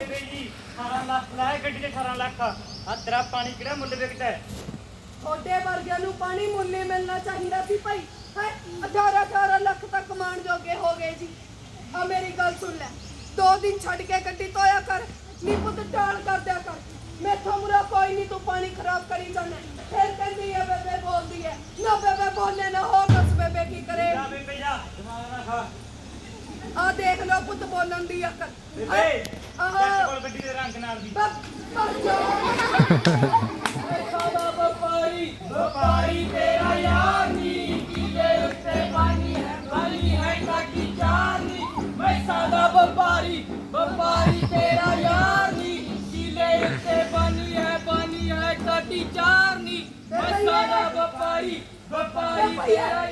ਬੇਬੇ ਜੀ 18 ਲੱਖ ਲਾਇਆ ਗੱਡੀ ਤੇ 18 ਲੱਖ। ਆ ਆਹ ਤੇਰਾ ਪਾਣੀ ਕਿਹੜਾ ਮੁੱਲ ਵਿਕਦਾ ਹੈ? ਤੁਹਾਡੇ ਵਰਗਿਆਂ ਨੂੰ ਪਾਣੀ ਮੁੱਲ ਮਿਲਣਾ ਚਾਹੀਦਾ ਸੀ ਭਾਈ। ਹੈ? 18 18 ਲੱਖ ਤੱਕ ਕਮਾਉਣ ਜੋਗੇ ਹੋ ਗਏ ਜੀ। ਆ ਮੇਰੀ ਗੱਲ ਸੁਣ ਲੈ। ਦੋ ਦਿਨ ਛੱਡ ਕੇ ਗੱਡੀ ਧੋਇਆ ਕਰ। ਨੀ ਪੁੱਤ ਟਾਲ ਕਰ ਦਿਆ ਕਰ। ਮੈਥੋਂ ਮੁਰਾ ਕੋਈ ਨਹੀਂ ਤੂੰ ਪਾਣੀ ਖਰਾਬ ਕਰੀ ਜਾਂਦਾ ਫਿਰ ਕਹਿੰਦੀ ਹੈ ਬੇਬੇ ਬੋਲਦੀ ਹੈ। ਨਾ ਬੇਬੇ ਬੋਲੇ ਨਾ ਹੋ ਦੱਸ ਬੇਬੇ ਕੀ ਕਰੇ। ਜਾ ਬੇਬੇ ਜਾ। ਦਿਮਾਗ ਨਾ ਖਾ। ਆ ਦੇਖ ਲਓ ਪੁੱਤ ਬੋਲਣ ਦੀ ਅਕਲ। ਬੇਬੇ ਜੱਟ ਆਹ। ਕੋਲ ਗੱਡੀ ਦੇ ਰੰਗ ਨਾਲ ਦੀ ਸਾਦਾ ਵਪਾਰੀ ਵਪਾਰੀ ਤੇਰਾ ਯਾਰ ਨੀ। ਕਿਲੇ ਉੱਤੇ ਪਾਣੀ ਹੈ ਪਾਣੀ ਹੈ ਕਾਟੀ ਚਾਰਨੀ ਮੈਂ ਸਾਦਾ ਵਪਾਰੀ ਵਪਾਰੀ ਤੇਰਾ ਯਾਰ ਨੀ। ਕਿਲੇ ਉੱਤੇ ਪਾਣੀ ਹੈ ਪਾਣੀ ਹੈ ਮੈਂ ਵਪਾਰੀ ਵਪਾਰੀ ਤੇਰਾ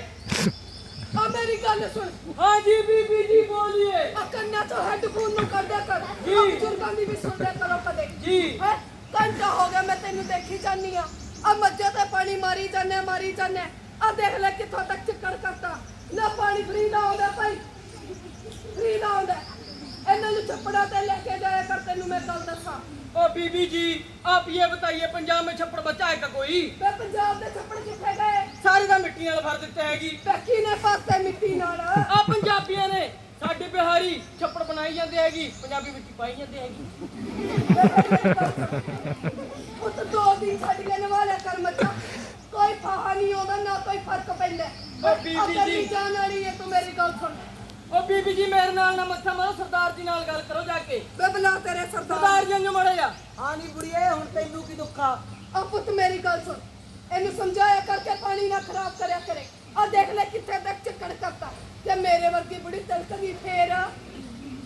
ਮੇਰੀ ਗੱਲ ਸੁਣ ਹਾਂਜੀ ਬੀਬੀ ਜੀ ਬੋਲੀਏ ਆ ਕੰਨਾਂ ਤੋਂ ਹੈੱਡਫੋਨ ਨੂੰ ਕੱਢਿਆ ਕਰ ਜੀ। ਆ ਬਜ਼ੁਰਗਾਂ ਦੀ ਵੀ ਸੁਣਿਆ ਕਰੋ ਕਦੇ ਜੀ। ਹੈ ਘੰਟਾ ਹੋ ਗਿਆ ਮੈਂ ਤੈਨੂੰ ਦੇਖੀ ਜਾਨੀ ਆ ਆ ਮੱਝਾਂ ਤੇ ਪਾਣੀ ਮਾਰੀ ਜਾਂਦੇ ਮਾਰੀ ਜਾਂਦੇ ਆ ਦੇਖ ਲੈ ਕਿੱਥੋਂ ਤੱਕ ਚੱਕੜ ਕਰਤਾ ਨਾ ਪਾਣੀ ਫਰੀ ਦਾ ਆਉਂਦਾ ਭਾਈ ਫਰੀ ਦਾ ਆਉਂਦਾ ਇਹਨਾਂ ਨੂੰ ਛੱਪੜਾ ਤੇ ਲੈ ਕੇ ਜਾਇਆ ਕਰ ਤੈਨੂੰ ਮੈਂ ਗੱਲ ਦੱਸਾਂ ओ बीबी जी आप ये बताइए पंजाब में छप्पड़ बचा है का कोई ਵੇ ਪੰਜਾਬ ਦੇ ਛੱਪੜ ਕਿੱਥੇ ਮਿੱਟੀ ਨਾਲ ਫਰ ਦਿੱਤਾ ਹੈਗੀ। ਟੱਕੀ ਨੇ ਪਾਸੇ ਮਿੱਟੀ ਨਾਲ। ਆ ਪੰਜਾਬੀਆਂ ਨੇ ਸਾਡੇ ਬਿਹਾਰੀ ਛੱਪੜ ਬਣਾਈ ਜਾਂਦੇ ਹੈਗੀ ਪੰਜਾਬੀ ਮਿੱਟੀ ਪਾਈ ਜਾਂਦੇ ਹੈਗੀ। ਪੁੱਤ ਦੋ ਦਿਨ ਸਾਡੀਆਂ ਨਵਾਲਿਆ ਕਰ ਮੱਚਾ ਕੋਈ ਫਾਹਾ ਨਹੀਂ ਆਉਂਦਾ ਨਾ ਕੋਈ ਫ਼ਰਕ ਪੈਂਦਾ। ਉਹ ਬੀਬੀ ਜੀ। ਜਾਣ ਵਾਲੀ ਹੈ ਤੂੰ ਮੇਰੀ ਗੱਲ ਸੁਣ। ਉਹ ਬੀਬੀ ਜੀ ਮੇਰੇ ਨਾਲ ਨਾ ਮੱਥਾ ਮਾਰੋ ਸਰਦਾਰ ਜੀ ਨਾਲ ਗੱਲ ਕਰੋ ਜਾ ਕੇ। ਮੈਂ ਬੁਲਾ ਤੇਰੇ ਸਰਦਾਰ। ਜੀ ਨੂੰ ਮੜਿਆ। ਹਾਂ ਨਹੀਂ ਬੁੜੀਏ ਹੁਣ ਤੈਨੂੰ ਕੀ ਦੁੱਖਾ ਆ? ਪੁੱਤ ਮੇਰੀ ਗੱਲ ਸੁਣ। ਇਹਨੂੰ ਸਮਝਾਇਆ ਕਰਕੇ ਪਾਣੀ ਨਾ ਖਰਾਬ ਕਰਿਆ ਕਰੇ। ਆ ਦੇਖ ਲੈ ਕਿੱਥੇ ਤੱਕ ਚੱਕੜ ਕਰਤਾ। ਤੇ ਮੇਰੇ ਵਰਗੀ ਬੁੜੀ ਤਲਕ ਗਈ ਫੇਰ।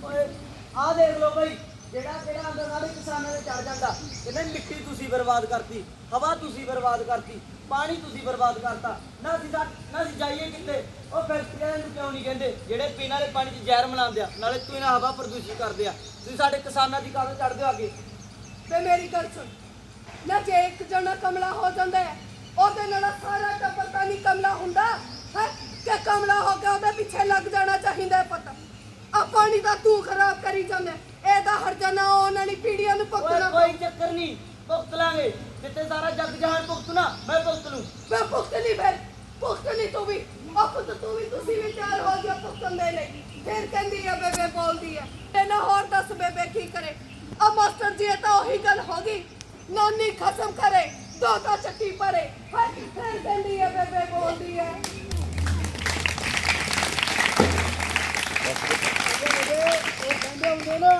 ਓਏ ਆਹ ਦੇਖ ਲਓ ਬਈ ਜਿਹੜਾ ਕਿਹੜਾ ਅੰਦਰ ਸਾਡੇ ਕਿਸਾਨਾਂ ਦੇ ਚੜ ਜਾਂਦਾ। ਕਹਿੰਦੇ ਮਿੱਟੀ ਤੁਸੀਂ ਬਰਬਾਦ ਕਰਤੀ ਹਵਾ ਤੁਸੀਂ ਬਰਬਾਦ ਕਰਤੀ ਪਾਣੀ ਤੁਸੀਂ ਬਰਬਾਦ ਕਰਤਾ। ਨਾ ਅਸੀਂ ਜਾ- ਨਾ ਅਸੀਂ ਜਾਈਏ ਕਿੱਥੇ? ਉਹ ਫੈਕਟਰੀਆਂ ਨੂੰ ਕਿਉਂ ਨਹੀਂ ਕਹਿੰਦੇ? ਜਿਹੜੇ ਪੀਣ ਵਾਲੇ ਪਾਣੀ 'ਚ ਜ਼ਹਿਰ ਮਿਲਾਉਂਦੇ ਆ ਨਾਲੇ ਤੂੰ ਇਹਨਾਂ ਹਵਾ ਪ੍ਰਦੂਸ਼ਿਤ ਕਰਦੇ ਆ। ਤੁਸੀਂ ਸਾਡੇ ਕਿਸਾਨਾਂ ਦੀ ਕਾਹਦੋਂ ਚੜਦੇ ਹੋ ਅੱਗੇ? ਵੇ ਮੇਰੀ ਗੱਲ ਸੁਣ। ਨਾ ਜੇ ਇੱਕ ਜਣਾ ਕਮਲਾ ਹੋ ਜਾਂਦਾ ਹੈ ਉਹਦੇ ਨਾਲ ਸਾਰਾ ਟੱਬਰ ਤਾਂ ਨਹੀਂ ਕਮਲਾ ਹੁੰਦਾ ਹੈ? ਕਿ ਕਮਲਾ ਹੋ ਕੇ ਉਹਦੇ ਪਿੱਛੇ ਲੱਗ ਜਾਣਾ ਚਾਹੀਦਾ ਪਤਾ। ਆ ਪਾਣੀ ਦਾ ਤੂੰ ਖਰਾਬ ਕਰੀ ਜਾਂਦਾ। ਇਹਦਾ ਹਰ ਜਨਾ ਉਹਨਾਂ ਦੀ ਪੀੜੀਆਂ ਨੂੰ ਪਕੜਨਾ ਕੋਈ ਚੱਕਰ ਨਹੀਂ ਭੁਗਤ ਲਾਂਗੇ। ਜਿੱਤੇ ਸਾਰਾ ਜੱਗ ਜਹਾਨ ਭੁਗਤੂ ਨਾ ਮੈਂ ਭੁਗਤ ਲੂੰ। ਵੇ ਪੁੱਤਲੀ ਫਿਰ ਪੁੱਤਲੀ ਤੂੰ ਵੀ। ਆ ਪੁੱਤ ਤੂੰ ਵੀ ਤੁਸੀਂ ਵੀ ਤਿਆਰ ਹੋ ਜਾ ਪੁੱਤਨ ਦੇ ਲਈ ਫਿਰ ਕਹਿੰਦੀ ਆ ਬੇਬੇ ਬੋਲਦੀ ਆ ਤੇ ਨਾ ਹੋਰ ਦੱਸ ਬੇਬੇ ਕੀ ਕਰੇ। ਆ ਮਾਸਟਰ ਜੀ ਇਹ ਤਾਂ ਉਹੀ ਗੱਲ ਹੋ ਗਈ। ਨਾਨੀ ਖਸਮ ਕਰੇ। ਦੋਤਾ ਚੱਕੀ ਭਰੇ ਹਾਏ ਫਿਰ ਕਹਿੰਦੀ ਆ ਬੇਬੇ ਬੋਲਦੀ ਆ ਉਹ ਕਹਿੰਦੇ ਹੁੰਦੇ ਨਾ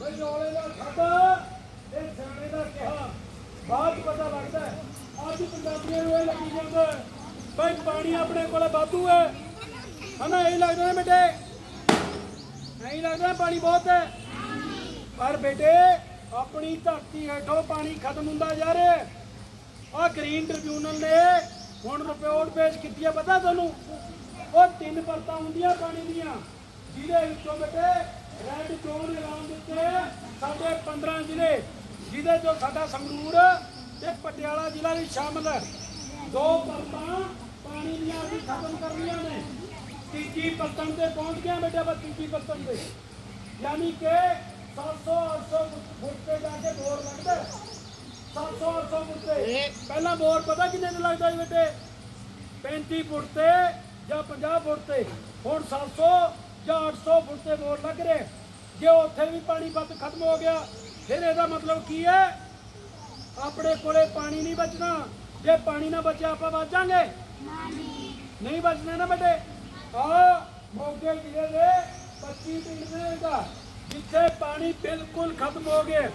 ਬਈ ਰੌਲੇ ਦਾ ਖਾਦਾ ਤੇ ਸਿਆਣੇ ਦਾ ਕਿਹਾ ਬਾਅਦ ਪਤਾ ਲੱਗਦਾ ਹੈ। ਅੱਜ ਪੰਜਾਬੀਆਂ ਨੂੰ ਇਹ ਲੱਗੀ ਜਾਂਦਾ। ਹੈ, ਬਈ ਪਾਣੀ ਆਪਣੇ ਕੋਲ ਵਾਧੂ ਹੈ। ਹਨਾ ਇਹ ਲੱਗਦਾ ਨਾ ਬੇਟੇ ਨਹੀਂ ਲੱਗਦਾ ਪਾਣੀ ਬਹੁਤ ਹੈ। ਪਰ ਬੇਟੇ ਆਪਣੀ ਧਰਤੀ ਹੇਠੋਂ ਪਾਣੀ ਖਤਮ ਹੁੰਦਾ ਜਾ ਰਿਹਾ। ਹੈ ਆ ਗ੍ਰੀਨ ਟ੍ਰਿਬਿਊਨਲ ਨੇ ਹੁਣ ਰਿਪੋਰਟ ਪੇਸ਼ ਕੀਤੀ ਹੈ ਪਤਾ ਤੁਹਾਨੂੰ? ਉਹ ਤਿੰਨ ਪਰਤਾਂ ਹੁੰਦੀਆਂ ਪਾਣੀ ਦੀਆਂ। ਜਿਹਦੇ ਵਿੱਚੋਂ ਬੇਟੇ ਰੈੱਡ ਜ਼ੋਨ ਐਲਾਨ ਦਿੱਤੇ ਸਾਡੇ 15 ਜ਼ਿਲ੍ਹੇ, ਜਿਹਦੇ ਚੋਂ ਸਾਡਾ ਸੰਗਰੂਰ ਤੇ ਪਟਿਆਲਾ ਜ਼ਿਲ੍ਹਾ ਵੀ ਸ਼ਾਮਲ ਹੈ। ਦੋ ਪਰਤਾਂ ਪਾਣੀ ਦੀਆਂ ਵੀ ਖਤਮ ਕਰਨੀਆਂ ਨੇ। ਤੀਜੀ ਪਰਤਨ ਤੇ ਪਹੁੰਚ ਗਿਆ ਬੇਟਾ ਬਸ ਤੀਜੀ ਪਰਤਨ ਤੇ। ਯਾਨੀ ਕਿ 700 800 ਫੁੱਟ ਤੇ ਜਾ ਕੇ ਬੋਰ ਲੱਗਦਾ 700 800 ਫੁੱਟ ਤੇ ਪਹਿਲਾਂ ਬੋਰ ਪਤਾ ਕਿੰਨੇ ਤੇ ਲੱਗਦਾ ਸੀ ਬੇਟੇ? 35 ਫੁੱਟ ਤੇ ਜਾਂ 50 ਫੁੱਟ ਤੇ ਹੁਣ 700 ਜਾਂ 800 ਫੁੱਟ ਤੇ ਬੋਰ ਲੱਗ ਰਹੇ। ਜੇ ਉੱਥੇ ਵੀ ਪਾਣੀ ਵੱਧ ਖਤਮ ਹੋ ਗਿਆ ਫਿਰ ਇਹਦਾ ਮਤਲਬ ਕੀ ਹੈ? ਆਪਣੇ ਕੋਲੇ ਪਾਣੀ ਨਹੀਂ ਬਚਣਾ। ਜੇ ਪਾਣੀ ਨਾ ਬਚਿਆ ਆਪਾਂ ਬਚ ਜਾਾਂਗੇ? ਨਹੀਂ ਬਚਣਾ ਨਾ ਬੇਟੇ। ਆ ਮੋਗੇ ਜ਼ਿਲ੍ਹੇ ਦੇ 25 ਪਿੰਡ ਨੇ ਇਹਦਾ ਜਿੱਥੇ ਪਾਣੀ ਬਿਲਕੁਲ ਖਤਮ ਹੋ ਗਿਆ।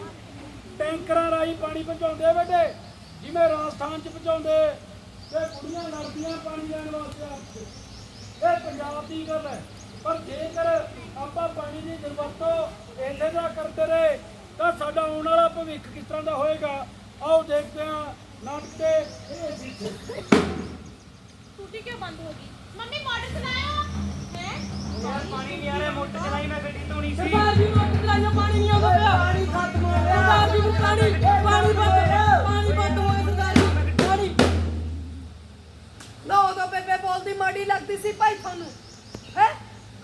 ਟੈਂਕਰਾਂ ਰਾਹੀਂ ਪਾਣੀ ਪਹੁੰਚਾਉਂਦੇ ਬੇਟੇ, ਜਿਵੇਂ ਰਾਜਸਥਾਨ ਚ ਪਹੁੰਚਾਉਂਦੇ ਤੇ ਕੁੜੀਆਂ ਲੜਦੀਆਂ ਪਾਣੀ ਲੈਣ ਵਾਸਤੇ ਆਪਸੇ ਇਹ ਪੰਜਾਬ ਦੀ ਗੱਲ ਹੈ, ਪਰ ਜੇਕਰ ਆਪਾਂ ਪਾਣੀ ਦੀ ਦੁਰਵਰਤੋਂ ਇਸੇ ਦਾ ਕਰਦੇ ਰਹੇ, ਤਾਂ ਸਾਡਾ ਆਉਣ ਵਾਲਾ ਭਵਿੱਖ ਕਿਸ ਤਰ੍ਹਾਂ ਦਾ ਹੋਏਗਾ? ਆਓ ਦੇਖਦੇ ਹਾਂ ਨਾਟਕ ਦੇ ਇਹ ਪਿੱਛੇ ਟੂਟੀ ਕਿਉਂ ਬੰਦ ਹੋ ਗਈ? ਮੰਮੀ ਮੋਟਰ ਚਲਾਇਆ ਯਾਰ ਪਾਣੀ ਨਹੀਂ ਆ ਰਿਹਾ ਮੋਟਰ ਚਲਾਈ ਮੈਂ ਗੱਡੀ ਧੋਣੀ ਸੀ। ਸਰਦਾਰ ਜੀ ਮੋਟਰ ਚਲਾਈਓ ਪਾਣੀ ਨਹੀਂ ਆਉਂਦਾ ਪਿਆ। ਪਾਣੀ ਖਤਮ ਹੋ ਗਿਆ। ਸਰਦਾਰ ਜੀ ਨੂੰ ਪਾਣੀ ਪਾਣੀ ਬੰਦ ਪਾਣੀ ਬੰਦ ਹੋ ਗਿਆ ਸਰਦਾਰ ਜੀ ਪਾਣੀ ਨਾ ਉਦੋਂ ਬੇਬੇ ਬੋਲਦੀ ਮਾੜੀ ਲੱਗਦੀ ਸੀ ਭਾਈ ਤੁਹਾਨੂੰ। ਹੈ?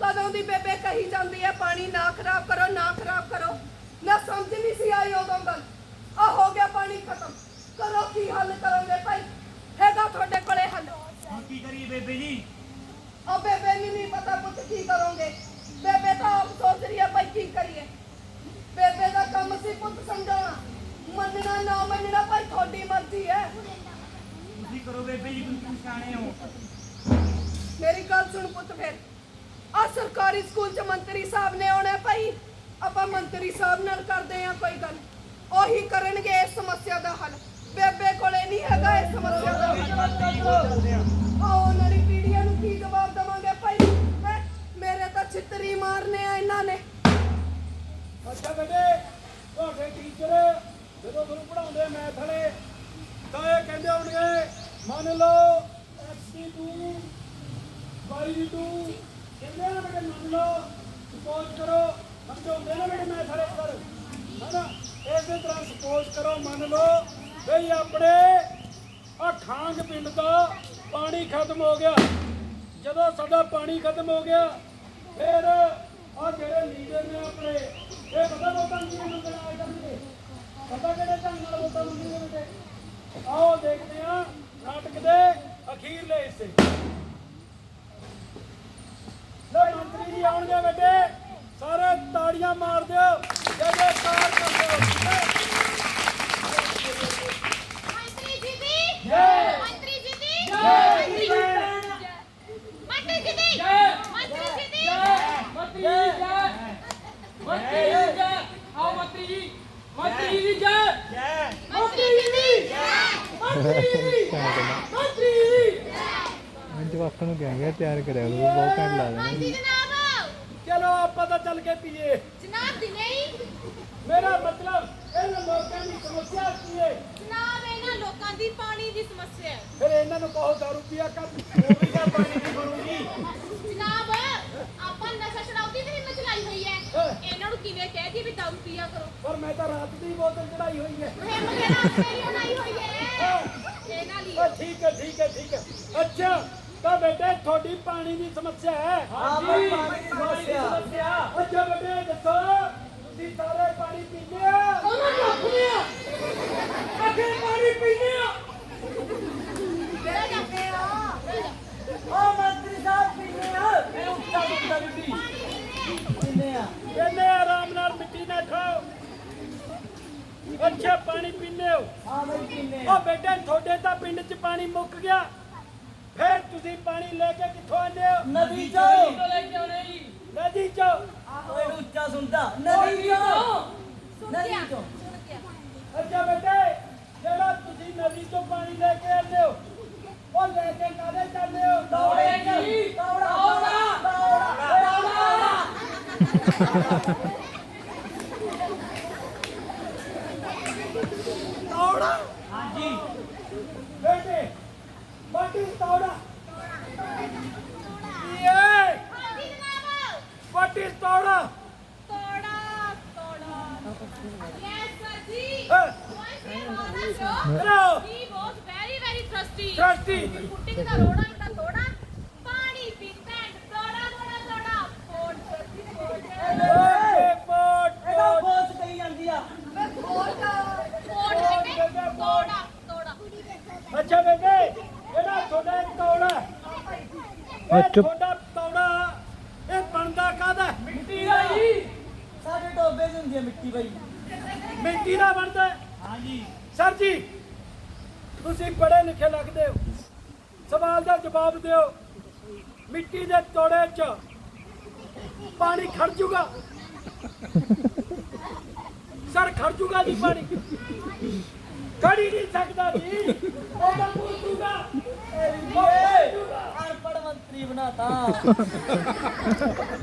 ਕਦੋਂ ਦੀ ਬੇਬੇ ਕਹੀ ਜਾਂਦੀ ਹੈ ਪਾਣੀ ਨਾ ਖਰਾਬ ਕਰੋ ਨਾ ਖਰਾਬ ਕਰੋ। ਨਾ ਸਮਝ ਨਹੀਂ ਸੀ ਆਈ ਉਦੋਂ ਗੱਲ। ਆ ਹੋ ਗਿਆ ਪਾਣੀ ਖਤਮ। ਕਰੋ ਕੀ ਹੱਲ ਕਰੋਗੇ ਭਾਈ? ਹੈਗਾ ਤੁਹਾਡੇ ਕੋਲੇ ਹੱਲ। ਕੀ ਕਰੀਏ ਬੇਬੇ ਜੀ? ਆ ਬੇਬੇ ਨੂੰ ਨਹੀਂ ਪਤਾ ਪੁੱਤ ਕੀ ਕਰੋਗੇ। ਬੇਬੇ ਤਾਂ ਆਪ ਸੋਚ ਰਹੀ ਹੈ ਭਾਈ ਕੀ ਕਰੀਏ। ਬੇਬੇ ਦਾ ਕੰਮ ਸੀ ਪੁੱਤ ਸਮਝਾਉਣਾ। ਮੰਨਣਾ ਨਾ ਮੰਨਣਾ ਭਾਈ ਤੁਹਾਡੀ ਮਰਜ਼ੀ ਹੈ। ਤੁਸੀਂ ਕਰੋ ਬੇਬੇ ਜੀ ਤੁਸੀਂ ਸਿਆਣੇ ਹੋ। ਮੇਰੀ ਗੱਲ ਸੁਣ ਪੁੱਤ ਫਿਰ। ਆ ਸਰਕਾਰੀ ਸਕੂਲ ਚ ਮੰਤਰੀ ਸਾਹਿਬ ਨੇ ਆਉਣਾ ਭਾਈ। ਆਪਾਂ ਮੰਤਰੀ ਸਾਹਿਬ ਨਾਲ ਕਰਦੇ ਆ ਕੋਈ ਗੱਲ। ਉਹੀ ਕਰਨਗੇ ਇਸ ਸਮੱਸਿਆ ਦਾ ਹੱਲ। ਬੇਬੇ ਕੋਲੇ ਨਹੀਂ ਹੈਗਾ ਇਸ ਸਮੱਸਿਆ ਦਾ ਹੱਲ। ਆਓ ਉਹਨਾਂ ਮਾਰਨੇ ਆ ਇਹਨਾਂ ਨੇ। ਅੱਛਾ ਬੇਟੇ, ਤੁਹਾਡੇ ਟੀਚਰ ਜਦੋਂ ਤੁਹਾਨੂੰ ਪੜਾਉਂਦੇ ਮੈਥ ਵਾਲੇ, ਤਾਂ ਇਹ ਕਹਿੰਦੇ ਹੋਣਗੇ, ਮੰਨ ਲਓ x2 y2 ਕਹਿੰਦੇ ਆ ਬੇਟੇ, ਮੰਨ ਲਓ ਸਪੋਜ਼ ਕਰੋ, ਸਮਝਾਉਂਦੇ ਨਾ ਬੇਟੇ ਮੈਥ ਵਾਲੇ ਪਰ ਹਨਾ? ਇਸੇ ਤਰ੍ਹਾਂ ਸਪੋਜ਼ ਕਰੋ, ਮੰਨ ਲਓ ਬਈ ਆਪਣੇ ਆ ਖਾਂਗ ਪਿੰਡ ਦਾ ਪਾਣੀ ਖਤਮ ਹੋ ਗਿਆ। ਜਦੋਂ ਸਾਡਾ ਪਾਣੀ ਖਤਮ ਹੋ ਗਿਆ ਫਿਰ ਆ ਜਿਹੜੇ ਲੀਡਰ ਨੇ ਆਪਣੇ ਇਹ ਪਤਾ ਲੋਕਾਂ ਨੂੰ ਕਿਵੇਂ ਮੰਗਣਾ ਆਇਆ ਕਰਨਗੇ? ਪਤਾ ਕਿਹੜੇ ਢੰਗ ਨਾਲ ਵੋਟਾਂ ਮੰਗਣਗੇ ਬੇਟੇ ਆਓ ਦੇਖਦੇ ਹਾਂ ਨਾਟਕ ਦੇ ਅਖੀਰਲੇ ਹਿੱਸੇ। ਲੋ ਮੰਤਰੀ ਜੀ ਆਉਣਗੇ ਬੇਟੇ ਸਾਰੇ ਤਾੜੀਆਂ ਮਾਰ ਦਿਓ ਜੈ ਜੈਕਾਰ ਕਰ ਦਿਓ। ਮੰਤਰੀ ਜੀ ਦੀ ਜੈ। ਮੰਤਰੀ ਜੀ ਦੀ ਜੈ। ਮੰਤਰੀ ਮੰਤਰੀ ਜੀ ਦੀ ਮੰਤਰੀ ਜੀ ਦੀ ਮੰਤਰੀ ਜੀ ਜੈ। ਮੰਤਰੀ ਜੀ ਜੈ। ਆਓ ਮੰਤਰੀ ਜੀ। ਮੰਤਰੀ ਜੀ ਜੈ। ਜੈ ਮੰਤਰੀ ਜੀ ਦੀ। ਮੰਤਰੀ ਜੀ ਮੰਤਰੀ ਜੀ ਮੈਂ ਜਵਾਕਾਂ ਨੂੰ ਕਹਾਂਗਾ ਤਿਆਰ ਕਰਿਆ ਕਰੋ ਬਹੁਤ ਘੰਟ ਲਾ ਦੇਣਾ ਚਲੋ ਆਪਾਂ ਤਾਂ ਚੱਲ ਕੇ ਪੀਏ। ਜਨਾਬ ਦਿਨੇ ਹੀ ਮੇਰਾ ਮਤਲਬ ਇਹਨਾਂ ਲੋਕਾਂ ਦੀ ਸਮੱਸਿਆ ਕੀ ਹੈ ਜਨਾਬ ਇਹਨਾਂ ਲੋਕਾਂ ਦੀ ਪਾਣੀ ਦੀ ਸਮੱਸਿਆ। ਹੈ ਫਿਰ ਇਹਨਾਂ ਨੂੰ ਕਹੋ ਦਾਰੂ ਪੀਆ ਕਰ। ਉਹ ਵੀ ਕਿਆ ਪਾਣੀ ਦੀ ਗੁਰੂ ਜੀ ਜਨਾਬ ਆਪਾਂ ਨਸ਼ਾ ਛਡਾਉਦੀ ਤੇ ਹਿੰਮਤ ਚਲਾਈ ਹੋਈ ਹੈ ਹਾਂ। ਇਹਨਾਂ ਨੂੰ ਕਿਵੇਂ ਕਹਿ ਦੀ ਵੀ ਦਾਰੂ ਪੀਆ ਕਰੋ। ਪਰ ਮੈਂ ਤਾਂ ਰਾਤ ਦੀ ਬੋਤਲ ਚੜਾਈ ਹੋਈ ਹੈ। ਹਿੰਮਤ ਇਹਨਾਂ ਮੇਰੀ ਬਣਾਈ ਹੋਈ ਹੈ। ਇਹਨਾਂ ਲਈ ਆ ਠੀਕ ਹੈ ਠੀਕ ਹੈ ਠੀਕ ਹੈ। ਅੱਛਾ ਤਾਂ ਬੇਟੇ ਤੁਹਾਡੀ ਪਾਣੀ ਦੀ ਸਮੱਸਿਆ ਹੈ। ਹਾਂ ਬਈ ਪਾਣੀ ਦੀ ਸਮੱਸਿਆ। ਅੱਛਾ ਬੇਟੇ ਦੱਸੋ ਤੁਸੀਂ ਸਾਰੇ ਪਾਣੀ ਪੀਂਦੇ ਹੋ? ਉਹਨਾਂ ਨੂੰ ਆਪਣੇ ਅੱਗੇ ਪਾਣੀ ਪੀਨੇ ਆ ਬੇਬੇ ਜਾਂਦੇ ਆ ਓ ਮੰਤਰੀ ਸਾਹਿਬ ਪੀਨੇ ਆ। ਇਹ ਉੱਚਾ ਸੁਣਦਾ ਬੀਬੀ ਪੀਨੇ ਆ। ਕਹਿੰਦੇ ਆਰਾਮ ਨਾਲ ਮਿੱਟੀ ਨਾ ਖਾਓ ਅੱਛਾ ਪਾਣੀ ਪੀਂਦੇ ਹੋ? ਹਾਂ ਬਈ ਪੀਨੇ ਉਹ ਬੇਟੇ ਤੁਹਾਡੇ ਤਾਂ ਪਿੰਡ 'ਚ ਪਾਣੀ ਮੁੱਕ ਗਿਆ। ਫਿਰ ਤੁਸੀਂ ਪਾਣੀ ਲੈ ਕੇ ਕਿੱਥੋਂ ਆਉਂਦੇ ਹੋ? ਨਦੀ ਚੋਂ। ਤੋਂ ਲੈ ਕੇ ਆਉਣੇ ਜੀ? ਨਦੀ 'ਚੋਂ। ਓਏ ਉੱਚਾ ਸੁਣਦਾ। ਨਦੀ ਚੋਂ। ਨਦੀ ਚੋਂ। ਅੱਛਾ ਬੇਟੇ ਜਿਹੜਾ ਤੁਸੀਂ ਨਦੀ ਤੋਂ ਪਾਣੀ ਲੈ ਕੇ ਆਉਂਦੇ ਹੋ ਉਹ ਲੈ ਕੇ ਕਾਹਦੇ ਜਾਂਦੇ ਹੋ? ਦੌੜੇ ਜੀ। ਦੌੜਾ ਦੌੜਾ। ਤੌੜਾ ਹਾਂਜੀ ਬੇਟੇ ਬਾਟੀ ਤੌੜਾ ਇਹ ਹਾਂਜੀ ਜਨਾਬ ਬਾਟੀ ਤੌੜਾ ਤੋੜਾ ਤੋੜਾ ਯੈਸ ਸਰ ਜੀ ਹਾਂ। ਵਾਈ ਸੇ ਹੋਣਾ so crow he was very very thirsty Thirsty. Putting ਦਾ ਰੋੜਾ ਇੰਦਾ ਤੋੜਾ ਪਾਣੀ ਪੀਂਦਾ ਐਂਡ ਤੋੜਾ ਤੋੜਾ ਤੋੜਾ ਫੋੜ ਸਰਦੀ ਫੋੜ ਓਏ ਪੋਟ ਇਹਦਾ ਪੋਟ ਬੋਸ ਕਹੀ ਜਾਂਦੀ ਆ ਵੇ ਖੋਲ ਜਾ ਫੋੜ ਬੇਟੇ ਤੋੜਾ ਤੋੜਾ ਅੱਛਾ ਬੇਟੇ ਜਿਹੜਾ ਤੁਹਾਡਾ ਇਹ ਤੌੜਾ ਓ ਇਹ ਚੁੱਪ। ਤੁਹਾਡਾ ਤੌੜਾ ਇਹ ਬਣਦਾ ਕਾਹਦਾ? ਮਿੱਟੀ ਦਾ ਜੀ। ਸਾਡੇ ਟੋਬੇ 'ਚ ਹੁੰਦੀ ਆ ਮਿੱਟੀ ਬਈ। ਮਿੱਟੀ ਦਾ ਬਣਦਾ ਹੈ। ਹਾਂਜੀ। ਸਰ ਜੀ ਤੁਸੀਂ ਪੜ੍ਹੇ ਲਿਖੇ ਲੱਗਦੇ ਹੋ। ਸਵਾਲ ਦਾ ਜਵਾਬ ਦਿਓ। ਮਿੱਟੀ ਦੇ ਤੋੜੇ 'ਚ ਪਾਣੀ ਖੜ ਜੂਗਾ? ਸਰ ਖੜ ਜੂਗਾ ਜੀ ਪਾਣੀ? ਖੜ ਹੀ ਨਹੀਂ ਸਕਦਾ ਜੀ ਉਹ ਤਾਂ ਪੂਜੂਗਾ ਅਨਪੜ ਮੰਤਰੀ ਬਣਾਤਾ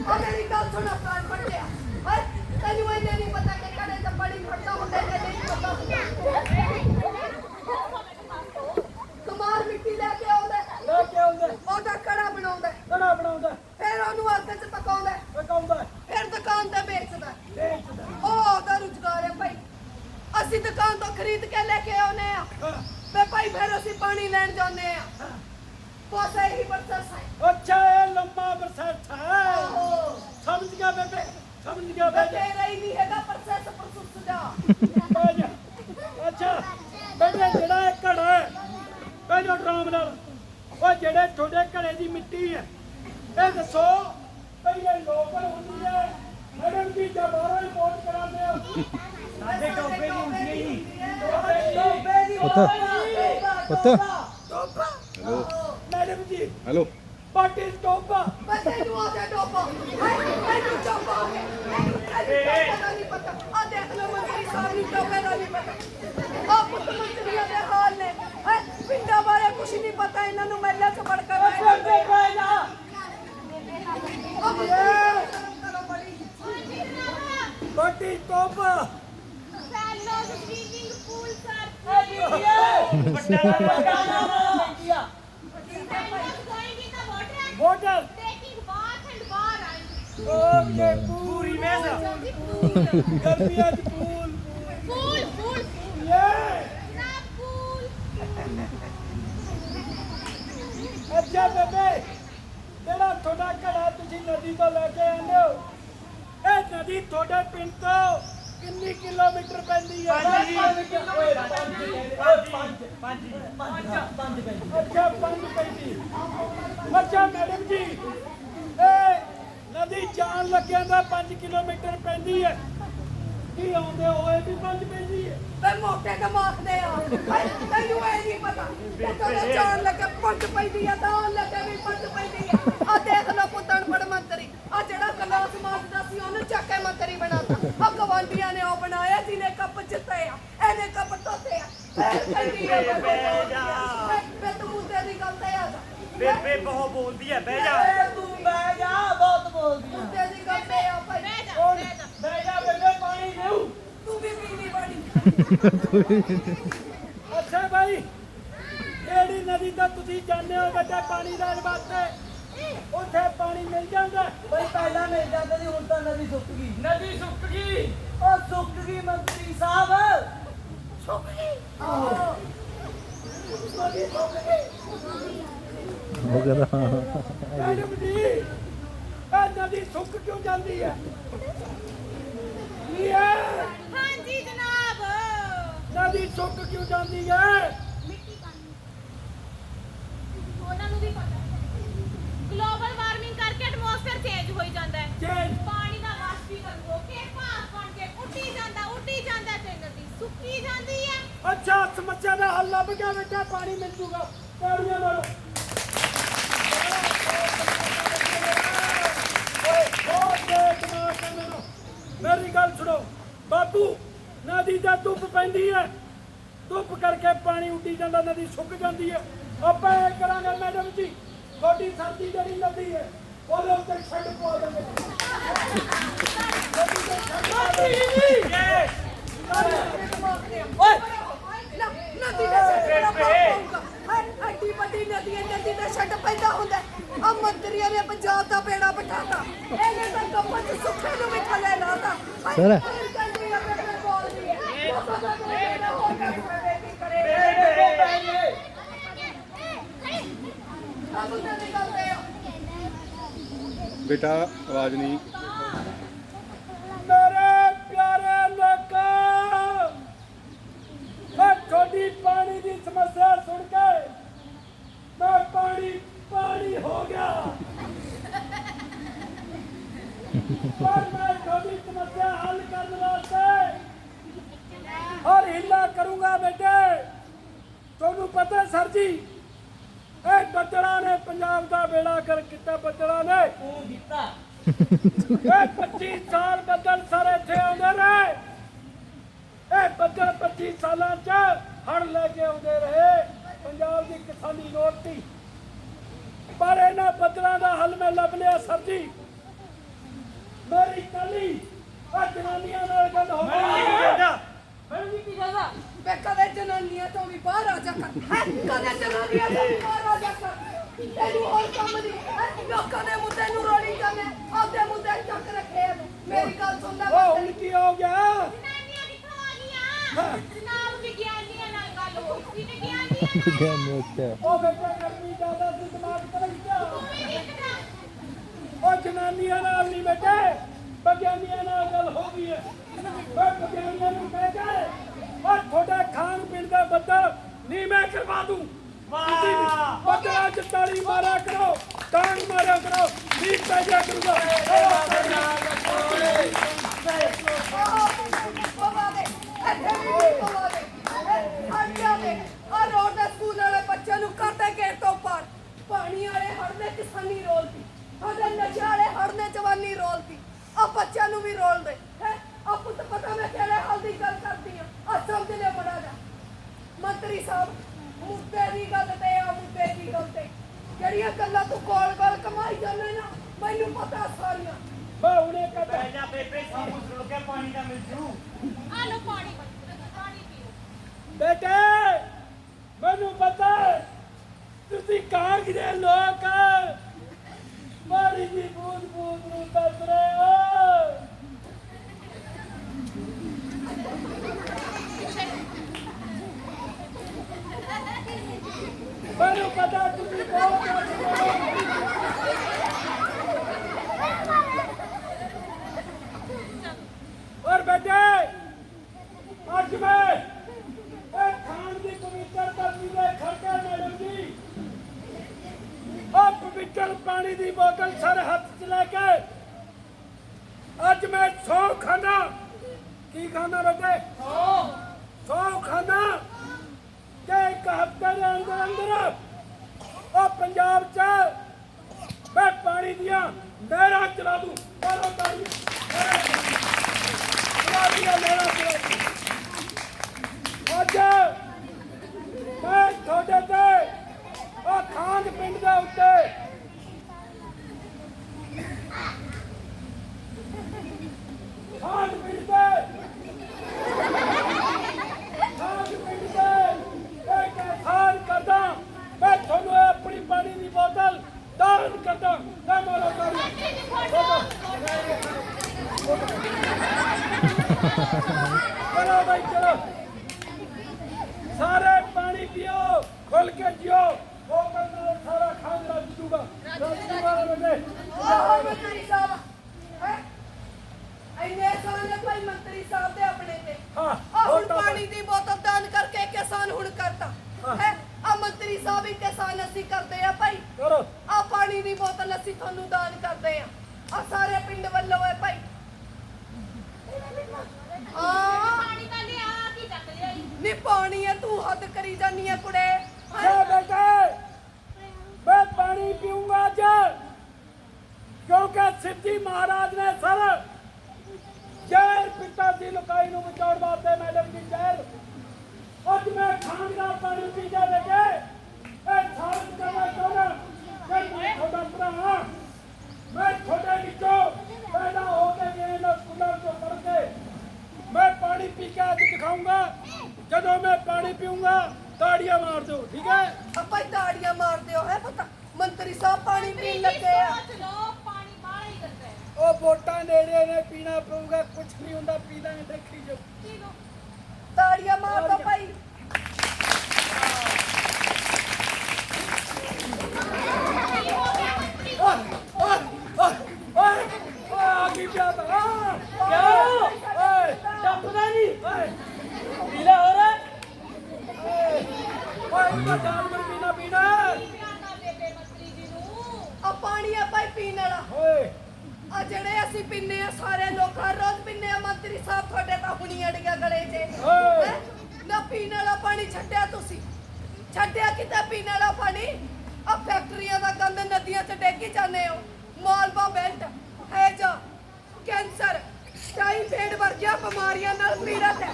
ਆ ਮੇਰੀ ਗੱਲ ਸੁਣ ਕਾਨ ਪੜਿਆ ਹੈ? ਤੈਨੂੰ ਇਹਨੇ ਨਹੀਂ ਪਤਾ ਕਿ ਕਦੇ ਤਾਂ ਬੜੀ ਫੜਦਾ ਹੁੰਦੇ ਨੇ ਨਹੀਂ ਪਤਾ। ਕੁਮਾਰ ਮਿੱਟੀ ਲੈ ਕੇ ਆਉਂਦਾ। ਲੈ ਕੇ ਆਉਂਦਾ। ਉਹਦਾ ਕੜਾ ਬਣਾਉਂਦਾ। ਕੜਾ ਬਣਾਉਂਦਾ। ਫਿਰ ਉਹਨੂੰ ਅੱਗ 'ਚ ਪਕਾਉਂਦਾ। ਪਕਾਉਂਦਾ। ਫਿਰ ਦੁਕਾਨ ਤੇ ਵੇਚਦਾ। ਵੇਚਦਾ। ਉਹ ਉਹਦਾ ਰੁਜ਼ਗਾਰ ਹੈ ਭਾਈ। ਅਸੀਂ ਦੁਕਾਨ ਤੋਂ ਖਰੀਦ ਕੇ ਲੈ ਕੇ ਆਉਨੇ ਆ। ਵੇ ਭਾਈ ਫਿਰ ਅਸੀਂ ਪਾਣੀ ਲੈਣ ਜਾਂਦੇ ਆ ਬਸ ਇਹੀ ਪ੍ਰੋਸੈਸ ਹੈ ਅੱਛਾ ਇਹ ਲੰਮਾ ਪ੍ਰੋਸੈਸ ਹੈ। ਆਹੋ। ਸਮਝ ਗਿਆ ਬੇਬੇ ਸਮਝ ਗਿਆ ਮੈਂ ਬਹਿ ਜਾ ਤੇਰਾ ਹੀ ਨਹੀਂ ਹੈਗਾ ਪ੍ਰੋਸੈਸ ਪ੍ਰਸੁਸ ਦਾ ਬਹਿ ਜਾ। ਅੱਛਾ ਬੇਟੇ ਜਿਹੜਾ ਇਹ ਘੜਾ ਹੈ ਬਹਿ ਜਾ ਆਰਾਮ ਨਾਲ। ਉਹ ਜਿਹੜੇ ਤੁਹਾਡੇ ਘੜੇ ਦੀ ਮਿੱਟੀ ਹੈ ਇਹ ਦੱਸੋ ਪਹਿਲੇ ਲੋਕਲ ਹੁੰਦੀ ਹੈ ਮੈਡਮ ਜੀ ਦੁਬਾਰਾ ਰਿਪੋਰਟ ਕਰਾਉਂਦੇ ਹੋ ਸਾਡੇ ਟੋਪੇ ਦੀ ਹੁੰਦੀ ਹੀ ਟੋਬੇ ਦੀ ਪੁੱਤ। ਪੁੱਤ। ਮੈਡਮ ਜੀ ਹੈਲੋ ਵਾਟ ਇਜ਼ ਟੋਬਾ ਮੈਂ ਤੈਨੂੰ ਆ ਜਾ ਡੋਬਾ ਹਾਏ ਮੈਨੂੰ ਡੋਬਾ ਹੋ ਗਿਆ ਮੈਨੂੰ ਟੋਬੇ ਦਾ ਨਹੀਂ ਪਤਾ ਆ ਦੇਖ ਲਓ ਮੰਤਰੀ ਸਾਹਿਬ ਨੂੰ ਟੋਬੇ ਦਾ ਨਹੀਂ ਪਤਾ ਆ ਪੁੱਤ ਮੰਤਰੀਆਂ ਦੇ ਹਾਲ ਨੇ ਹਾਏ ਪਿੰਡਾਂ ਬਾਰੇ ਕੁਝ ਨਹੀਂ ਪਤਾ ਇਹਨਾਂ ਨੂੰ ਮੈਲਾ ਚ ਵੜ ਕੇ ਜਾਂਦੇ ਬਹਿ ਜਾ what is ਟੋਬਾ shallow swimming pool sir going water taking bath and bar and okay Puri pool. ਗਰਮੀਆਂ ਚ ਪੂਲ pool. Pool. ਯੇ na pool. ਅੱਛਾ ਬੇਬੇ ਜਿਹੜਾ ਤੁਹਾਡਾ ਘੜਾ ਤੁਸੀਂ ਨਦੀ ਤੋਂ ਲੈ ਕੇ ਆਉਂਦੇ ਹੋ ਇਹ ਨਦੀ ਤੁਹਾਡੇ ਪਿੰਡ ਤੋਂ ਕਿੰਨੀ ਕਿਲੋਮੀਟਰ ਪੈਂਦੀ ਹੈ ਪੰਜ। ਪੰਜ ਓਏ ਪੰਜ ਪੰਜ ਪੈਂਦੀ ਅੱਛਾ ਪੰਜ ਪੈਂਦੀ। ਅੱਛਾ ਮੈਡਮ ਜੀ। ਇਹ ਨਦੀ ਜਾਣ ਲੱਗਿਆਂ ਦਾ 5 ਕਿਲੋਮੀਟਰ ਪੈਂਦੀ ਹੈ ਕੀ ਆਉਂਦੇ ਹੋਏ ਵੀ ਪੰਜ ਪੈਂਦੀ ਹੈ ਤੇ ਮੋਟੇ ਦਿਮਾਗ ਦੇ ਆ। ਤੈਨੂੰ ਇਹ ਨਹੀਂ ਪਤਾ। ਕਦੇ ਜਾਣ ਲੱਗੇ ਪੰਜ ਪੈਂਦੀ ਆ ਤਾਂ ਲੱਗੇ ਵੀ ਪੰਜ ਪੈਂਦੀ ਆ। ਆ ਦੇਖ ਲਓ ਪੁੱਤਣ ਬੜ ਮੰਤਰੀ ਆ ਜਿਹੜਾ ਕਲਾਸ ਮਾਰਦਾ ਸੀ ਉਹਨੂੰ ਚੱਕ ਕੇ ਮੰਤਰੀ ਬਣਾਤਾ ਆ ਗਵਾਂਡੀਆਂ ਨੇ ਉਹ ਬਣਾਇਆ ਜਿਹਨੇ ਕੱਪ ਜਿੱਤੇ ਆ ਇਹਨੇ ਕੱਪ ਤੋਤੇ ਆ ਫੇਰ ਕਹਿੰਦੀ ਆ ਮੈਂ ਬਹਿ ਜਾ। ਮੈਂ ਤੂੰ ਮੁੱਦੇ ਦੀ ਗੱਲ ਤੇ ਆ ਜਾ। ਬੇਬੇ ਬਹੁਤ ਬੋਲਦੀ ਹੈ ਬਹਿ ਜਾ। ਏ ਤੂੰ ਬਹਿ ਜਾ ਬਹੁਤ ਬੋਲਦੀ ਆ। ਮੁੱਦੇ ਦੀ ਗੱਲ ਤੇ ਆ ਭਾਈ। ਬਹਿ ਜਾ ਬਹਿ ਜਾ। ਬਹਿ ਜਾ ਬੇਬੇ ਪਾਣੀ ਦੇਉ ਤੂੰ ਵੀ ਪੀਣੀ। ਬੜੀ ਅੱਛਾ ਭਾਈ ਕਿਹੜੀ ਨਦੀ ਤੋਂ ਤੁਸੀਂ ਜਾਂਦੇ ਹੋ ਬੱਚਾ ਪਾਣੀ ਲੈਣ ਵਾਸਤੇ? ਉੱਥੇ ਪਾਣੀ ਮਿਲ ਜਾਂਦਾ। ਬਈ ਪਹਿਲਾਂ ਮਿਲ ਜਾਂਦਾ ਸੀ ਹੁਣ ਤਾਂ ਨਦੀ ਸੁੱਕ ਗਈ। ਨਦੀ ਸੁੱਕ ਗਈ? ਉਹ ਸੁੱਕ ਗਈ ਮੰਤਰੀ ਸਾਹਿਬ। ਆਹੋ। ਉਹ ਕਹਿੰਦਾ ਹਾਂ ਮੈਡਮ ਜੀ ਇਹ ਨਦੀ ਸੁੱਕ ਕਿਉਂ ਜਾਂਦੀ ਹੈ? ਇਹ ਹਾਂਜੀ ਜਨਾਬ। ਨਦੀ ਸੁੱਕ ਕਿਉਂ ਜਾਂਦੀ ਹੈ? ਮਿੱਟੀ ਪਾਣੀ। ਉਹਨਾਂ ਨੂੰ ਵੀ ਪਤਾ ਗਲੋਬਲ ਵਾਰਮਿੰਗ ਕਰਕੇ ਐਟਮੋਸਫੇਅਰ ਚੇਂਜ ਹੋਈ ਜਾਂਦਾ ਹੈ ਚੇਂਜ ਪਾਣੀ ਦਾ ਵਾਸ਼ਪੀਕਰਨ ਹੋ ਕੇ ਭਾਪ ਬਣ ਕੇ ਉੱਡੀ ਜਾਂਦਾ ਉੱਡੀ ਜਾਂਦਾ ਤੇ ਨਦੀ ਸੁੱਕੀ ਜਾਂਦੀ ਅੱਛਾ ਸਮੱਸਿਆ ਦਾ ਹੱਲ ਲੱਭ ਗਿਆ ਬੇਟਾ ਪਾਣੀ ਮਿਲ ਜੂਗਾ। ਤਾੜੀਆਂ ਮਾਰੋ ਓਏ ਬਹੁਤ ਦੇਖ ਨਾ ਕਰਨਾ ਮੇਰੀ। ਗੱਲ ਸੁਣੋ ਬਾਪੂ ਨਦੀ ਦਾ ਧੁੱਪ ਪੈਂਦੀ ਹੈ। ਧੁੱਪ ਕਰਕੇ ਪਾਣੀ ਉੱਡੀ ਜਾਂਦਾ ਨਦੀ ਸੁੱਕ ਜਾਂਦੀ ਹੈ। ਆਪਾਂ ਇਹ ਕਰਾਂਗੇ ਮੈਡਮ ਜੀ ਤੁਹਾਡੀ ਸਰਦੀ ਜਿਹੜੀ ਨਦੀ ਹੈ ਉਹਦੇ ਉੱਤੇ ਛੱਡ ਪਾ ਦੇਂਗੇ ਓਏ ਨਦੀ ਦੇ ਛੱਡ ਦਾ ਪਾਉਂਗਾ ਐਡੀ ਵੱਡੀ ਨਦੀ ਹੈ ਨਦੀ ਦੇ ਛੱਡ ਪੈਂਦਾ ਹੁੰਦਾ ਆ ਮੰਤਰੀਆਂ ਨੇ ਪੰਜਾਬ ਦਾ ਬੇੜਾ ਬਿਠਾਤਾ ਇਹਨੇ ਤਾਂ ਕੱਪਾਂ ਚ ਸੁੱਖੇ ਨੂੰ ਵੀ ਥੱਲੇ ਲਾਤਾ ਸਰ। ਕਹਿੰਦੀ ਆ ਬੇਬੇ ਬੋਲਦੀ ਹੈ ਉਹ ਸਦਾ ਬੇੜਾ ਹੋ ਗਿਆ ਬੇਬੇ ਕੀ ਕਰੇ ਆ ਮੁੰਡੇ ਦੀ ਗੱਲ ਤੇ ਆ ਬੇਟਾ, ਆਵਾਜ਼ ਨਹੀਂ ਤੁਹਾਡੀ ਪਾਣੀ ਦੀ ਸਮੱਸਿਆ ਸੁਣ ਕੇ ਮੈਂ ਪਾਣੀ ਪਾਣੀ ਹੋ ਗਿਆ। ਪਰ ਮੈਂ ਤੁਹਾਡੀ ਸਮੱਸਿਆ ਹੱਲ ਕਰਨ ਵਾਸਤੇ ਹਰ ਹਿੱਲਾ ਕਰੂੰਗਾ ਬੇਟੇ। ਤੁਹਾਨੂੰ ਪਤਾ ਸਰ ਜੀ ਇਹ ਬੱਦਲਾਂ ਨੇ ਪੰਜਾਬ ਦਾ ਬੇੜਾ ਕਰ ਕੀਤਾ ਬੱਦਲਾਂ ਨੇ। ਤੂੰ ਦਿੱਤਾ ਇਹ 25 ਸਾਲ ਬੱਦਲ ਸਾਰੇ ਇੱਥੇ ਆਉਂਦੇ ਰਹੇ ਇਹ ਬੱਦਲ 25 ਸਾਲਾਂ ਚ ਹੜ ਲੈ ਕੇ ਆਉਂਦੇ ਰਹੇ ਪੰਜਾਬ ਦੀ ਕਿਸਾਨੀ ਰੋਟੀ ਪਰ ਇਹਨਾਂ ਬੱਦਲਾਂ ਦਾ ਹੱਲ ਮੈਂ ਲੱਭ ਲਿਆ ਸਰ ਜੀ। ਮੇਰੀ ਕੱਲੀ ਆ ਜਨਾਨੀਆਂ ਨਾਲ ਗੱਲ ਹੋ ਮੈਂ ਕੀ ਗਈ ਜੀ ਕੀ ਕਹਿੰਦਾ ਵੇ ਕਦੇ ਜਨਾਨੀਆਂ ਤੋਂ ਵੀ ਬਾਹਰ ਆ ਜਾ ਕਰ। ਹੈਂ? ਕਦੇ ਜਨਾਨੀਆਂ ਤੋਂ ਬਾਹਰ ਆ ਜਾ ਕਰ। ਤੈਨੂੰ ਹੋਰ ਕੰਮ ਨਹੀਂ। ਹੈਂ? ਲੋਕਾਂ ਦੇ ਮੁੱਦੇ ਨੂੰ ਰੋੜੀ ਜਾਂਦੇ ਆਪਦੇ ਮੁੱਦੇ ਚੱਕ ਰੱਖੇ ਆ। ਤੂੰ। ਮੇਰੀ ਗੱਲ ਸੁਣ ਲੈ ਉਹ ਹੁਣ ਕੀ ਹੋ ਗਿਆ ਜਨਾਨੀਆਂ ਕਿੱਥੋਂ ਆ ਗਈਆਂ ਜਨਾਬ ਵਿਗਿਆਨੀਆਂ ਨਾਲ ਗੱਲ ਹੋਈ ਸੀ ਵਿਗਿਆਨੀਆਂ ਨਾਲ ਗਾਣੇ ਉੱਤੇ ਉਹ ਬੇਟਾ ਗਰਮੀ ਜ਼ਿਆਦਾ ਸੀ ਦਿਮਾਗ ਤੇ ਲੱਗਿਆ ਤੂੰ ਵੀ ਦੇਖਦਾ ਉਹ ਜਨਾਨੀਆਂ ਨਾਲ ਨਹੀਂ ਬੇਟੇ ਵਿਗਿਆਨੀਆਂ ਨਾਲ ਗੱਲ ਹੋ ਗਈ ਹੈ। ਮੈਂ ਵਿਗਿਆਨੀਆਂ ਨੂੰ ਕਹਿ ਕੇ ਔਰ ਤੁਹਾਡੇ ਖਾਣ ਪੀਣ ਦਾ ਬੱਦਲ ਨਹੀਂ ਮੈਂ ਕਰਵਾ ਦੂੰ। ਵਾਹ। ਬੱਦਲਾਂ ਚ ਤਾੜੀ ਮਾਰਿਆ ਕਰੋ ਟਾਂਗ ਮਾਰਿਆ ਕਰੋ ਨਹੀਂ ਪੈ ਜਾ ਕਰੂਗਾ ਪਵਾ ਦੇ ਇੱਥੇ ਵੀ ਨਹੀਂ ਪਵਾ ਦੇ ਹੱਟਿਆ ਦੇ ਆ ਰੋਡ ਦੇ ਸਕੂਲ ਵਾਲੇ ਬੱਚਿਆਂ ਨੂੰ ਕਰਦੇ ਗੇਟ ਤੋਂ ਪਾਰ ਪਾਣੀ ਵਾਲੇ ਹੜ ਨੇ ਕਿਸਾਨੀ ਰੋਲਦੀ ਸਾਡੇ ਨਸ਼ੇ ਵਾਲੇ ਹੜ ਨੇ ਜਵਾਨੀ ਰੋਲਦੀ ਆ ਬੱਚਿਆਂ ਨੂੰ ਵੀ ਰੋਲ ਦੇ ਹੈ? ਆ ਪੁੱਤ ਪਤਾ ਮੈਂ ਕਿਹੜੇ ਹਾਲ ਦੀ ਗੱਲ ਕਰਦੀ ਆ ਆ ਸਮਝ ਲੈ ਬੜਾ ਜਾ। ਮੰਤਰੀ ਸਾਹਿਬ ਮੁੱਦੇ ਦੀ ਗੱਲ ਤੇ ਆ ਮੁੱਦੇ ਦੀ ਗੱਲ ਤੇ। ਜਿਹੜੀਆਂ ਗੱਲਾਂ ਤੂੰ ਕੋਲ ਕੋਲ ਕਮਾਈ ਜਾਂਦੇ ਨਾ ਮੈਨੂੰ ਪਤਾ ਸਾਰੀਆਂ। ਮੈਂ ਉਹਨੇ ਕਹਤਾ। ਜਾ ਬੇਬੇ ਸਾਬੂ ਸੁਣ ਕੇ ਪਾਣੀ ਦਾ ਮਿਲ ਜੂ। ਆ ਲੋ ਪਾਣੀ ਪਾਣੀ ਪੀਓ। ਬੇਟੇ ਮੈਨੂੰ ਪਤਾ ਹੈ, ਤੁਸੀਂ ਕਾਂਗ ਦੇ ਲੋਕ ਮਾਰੀ ਦੀ ਬੂਦ ਬੂਦ ਨੂੰ ਦੱਸ ਰਹੇ ਹੋ। ਮੈਨੂੰ ਪਤਾ ਤੁਸੀਂ ਬਹੁਤ ਔਰ ਬੇਟੇ ਅੱਜ ਮੈਂ ਇਹ ਖਾਣ ਦੀ ਪਵਿੱਤਰ ਧਰਤੀ ਦੇ ਖੜਕੇ ਮੈਡਮ ਜੀ ਉਹ ਪਵਿੱਤਰ ਪਾਣੀ ਦੀ ਬੋਤਲ ਸਰ ਹੱਥ 'ਚ ਲੈ ਕੇ ਅੱਜ ਮੈਂ ਸੌ ਖਾਣਾ ਕੀ ਖਾਣਾ ਬੇਟੇ ਸੌ ਖਾਣਾ ਕਿ ਇੱਕ ਹਫ਼ਤੇ ਦੇ ਅੰਦਰ ਅੰਦਰ ਉਹ ਪੰਜਾਬ 'ਚ ਮੈਂ ਪਾਣੀ ਦੀਆਂ ਨਹਿਰਾਂ ਚਲਾ ਦੂੰ। ਕਰੋ ਤਾੜੀ ਚਲਾ ਦੀਆਂ ਨਹਿਰਾਂ ਚਲਾ ਤਾਂ ਜਾਨਵਰ ਪੀਣਾ। ਪੀਣਾ ਪਿਆਣਾ ਬੇਬੇ ਮੰਤਰੀ ਜੀ ਨੂੰ ਆ ਪਾਣੀ ਆ ਭਾਈ ਪੀਣ ਵਾਲਾ। ਓਏ। ਆ ਜਿਹੜੇ ਅਸੀਂ ਪੀਨੇ ਆ ਸਾਰੇ ਲੋਕ ਹਰ ਰੋਜ਼ ਪੀਨੇ ਆ ਮੰਤਰੀ ਸਾਹਿਬ ਤੁਹਾਡੇ ਤਾਂ ਹੁਣੀ ਅੜ ਗਿਆ ਗਲੇ 'ਚ ਓਏ। ਹੈਂ? ਨਾ ਪੀਣ ਵਾਲਾ ਪਾਣੀ ਛੱਡਿਆ ਤੁਸੀਂ। ਛੱਡਿਆ ਕਿਤੇ ਪੀਣ ਵਾਲਾ ਪਾਣੀ? ਆ ਫੈਕਟਰੀਆਂ ਦਾ ਗੰਦ ਨਦੀਆਂ 'ਚ ਡੇਗੀ ਜਾਂਦੇ ਹੋ। ਮਾਲਵਾ ਬੈਲਟ ਹੈਜਾ ਕੈਂਸਰ ਟਾਈਫਾਇਡ ਵਰਗੀਆਂ ਬਿਮਾਰੀਆਂ ਨਾਲ ਪੀੜਤ ਹੈ।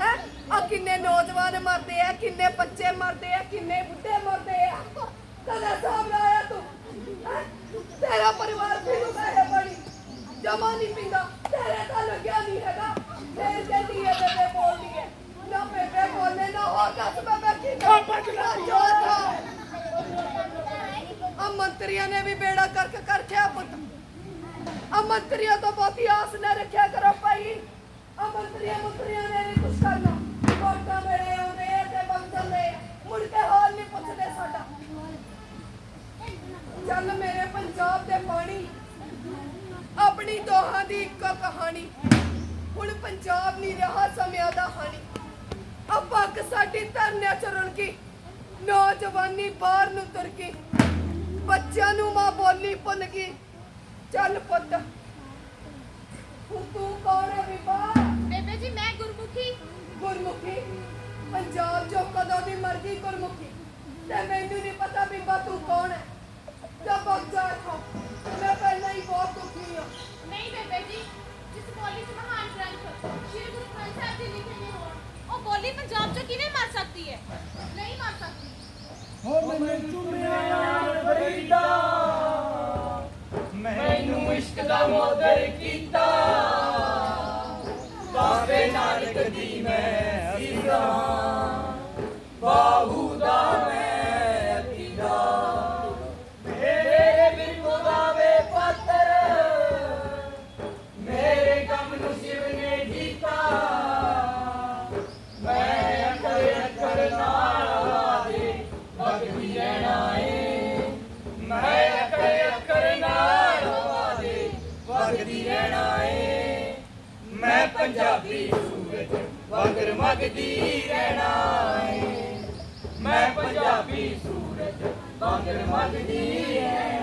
ਹੈ? ਆ ਕਿੰਨੇ ਨੌਜਵਾਨ ਮਰਦੇ ਆ ਕਿੰਨੇ ਬੱਚੇ ਮਰਦੇ ਆ ਕਿੰਨੇ ਬੁੱਢੇ ਮਰਦੇ ਆ। ਕਦੇ ਹਿਸਾਬ ਲਾਇਆ ਤੂੰ? ਤੇਰਾ ਪਰਿਵਾਰ ਪੀਂਦਾ ਹੈ ਪਾਣੀ ਜਮਾ ਨਹੀਂ ਪੀਂਦਾ ਤੇਰੇ ਤਾਂ ਲੱਗਿਆ ਨਹੀਂ ਹੈਗਾ। ਫੇਰ ਕਹਿੰਦੀ ਹੈ ਬੇਬੇ ਬੋਲਦੀ ਹੈ ਨਾ ਬੇਬੇ ਬੋਲੇ ਨਾ ਹੋਰ ਦੱਸ ਬੇਬੇ ਕੀ ਆ ਭੱਜ ਲੈ। ਆ। ਮੰਤਰੀਆਂ ਨੇ ਵੀ ਬੇੜਾ ਕਰਕੇ ਕਰ ਖਿਆ ਪੁੱਤ। ਆ ਮੰਤਰੀਆਂ ਤੋਂ ਬਹੁਤੀ ਆਸ ਨਾ ਰੱਖਿਆ ਕਰੋ ਭਾਈ। ਆ ਮੰਤਰੀਆਂ ਮੰਤਰੀਆਂ ਨੇ ਕੁਛ ਕਰਨਾ ਪੁੱਛ ਲੈ ਸਾਡਾ। ਚੱਲ ਮੇਰੇ ਪੰਜਾਬ ਦੇ ਪਾਣੀ ਆਪਣੀ ਦੋਹਾਂ ਦੀ ਇੱਕ ਕਹਾਣੀ। ਹੁਣ ਪੰਜਾਬ ਨਹੀਂ ਰਹਾ ਸਮਿਆਂ ਦਾ ਹਾਣੀ। ਆ ਪੱਕ ਸਾਡੀ ਧਰਨਿਆ ਚਰਨ ਕੀ ਨੌਜਵਾਨੀ ਬਾਹਰ ਨੂੰ ਤੁਰ ਗਈ। ਬੱਚਿਆਂ ਨੂੰ ਮਾਂ ਬੋਲੀ ਭੁੱਲ ਗਈ। ਚੱਲ ਪੁੱਤ ਹੁਣ ਤੂੰ ਕੌਣ ਹੈ ਵਿਭਾ ਬੇਬੇ ਜੀ ਮੈਂ ਗੁਰਮੁਖੀ। ਗੁਰਮੁਖੀ। ਪੰਜਾਬ ਚੋਂ ਕਦੋਂ ਦੀ ਮਰਜ਼ੀ ਗੁਰਮੁਖੀ। ਤੇ ਮੈਨੂੰ ਨਹੀਂ ਪਤਾ ਬੀਬਾ ਤੂੰ ਕੌਣ ਹੈ। ਜਬ ਜਾ ਇੱਥੋਂ ਮੈਂ ਪਹਿਲਾਂ ਹੀ ਬਹੁਤ ਦੁਖੀ ਹਾਂ। ਨਹੀਂ ਬੇਬੇ ਜੀ ਜਿਸ ਬੋਲੀ ਚ ਮਹਾਨ ਗ੍ਰੰਥ ਸ਼੍ਰੀ ਗੁਰੂ ਗ੍ਰੰਥ ਸਾਹਿਬ ਜੀ ਲਿਖੇ ਗਏ ਹੋਣ ਉਹ ਬੋਲੀ ਪੰਜਾਬ ਚੋਂ ਕਿਵੇਂ ਮਰ ਸਕਦੀ ਹੈ? ਨਹੀਂ ਮਰ ਸਕਦੀ। ਮੈਨੂੰ ਇਸ਼ਕ ਦਾ ਮੋਦਰ ਕੀਤਾ। ਬਾਬੇ ਨਾਨਕ ਦੀ ਮੈਂ ਅਸੀਸਾਂ ਵਾਂਗਰ ਰਹਿਣਾ ਏ ਮੈਂ ਪੰਜਾਬੀ ਸੂਰਜ ਵਾਂਗਰ ਮਗਦੀ ਰਹਿਣਾ